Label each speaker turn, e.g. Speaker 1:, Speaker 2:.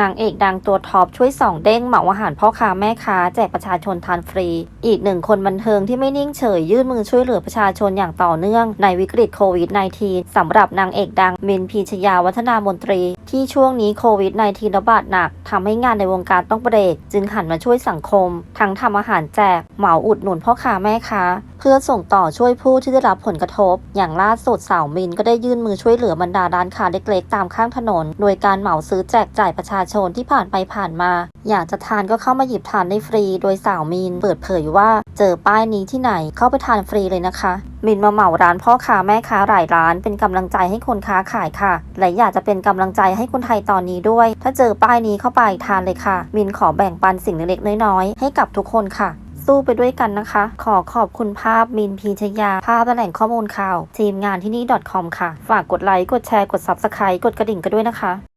Speaker 1: นางเอกดังตัวท็อปช่วยส่องเด้งเหมาอาหารพ่อค้าแม่ค้าแจกประชาชนทานฟรี อีกหนึ่งคนบันเทิงที่ไม่นิ่งเฉยยื่นมือช่วยเหลือประชาชนอย่างต่อเนื่องในวิกฤตโควิด -19 สำหรับนางเอกดังมินพีชยาวัฒนามนตรี ที่ช่วงนี้โควิด -19 ระบาดหนักทำให้งานในวงการต้องเบรกจึงหันมาช่วยสังคม ทั้งทำอาหารแจก เหมาอุดหนุนพ่อค้าแม่ค้า เพื่อส่งต่อช่วยผู้ที่ได้รับผลกระทบ อย่างล่าสุดสาวมินก็ได้ยื่นมือช่วยเหลือบรรดาร้านค้าเล็กๆ ตามข้างถนน โดยการเหมาซื้อแจกจ่ายประชาชนที่ผ่านไปผ่านมา อยากจะทานก็เข้ามาหยิบทานได้ฟรี โดยสาวมินเปิดเผยว่า เจอป้ายนี้ที่ไหนเข้าไปทานฟรีเลยนะคะ มินมาเหมาร้านพ่อค้าแม่ค้าหลายร้าน เป็นกำลังใจให้คนค้าขายค่ะ และอยากจะเป็นกำลังใจให้คนไทยตอนนี้ด้วย ถ้าเจอป้ายนี้เข้าไปทานเลยค่ะ มินขอแบ่งปันสิ่งเล็กๆน้อยๆให้กับทุกคนค่ะสู้ไปด้วยกันนะคะ ขอขอบคุณภาพมินพีชยา ภาพและแหล่งข้อมูลข่าว ทีมงานที่นี่ .com ค่ะ ฝากกดไลค์ กดแชร์ กด Subscribe กดกระดิ่งกันด้วยนะคะ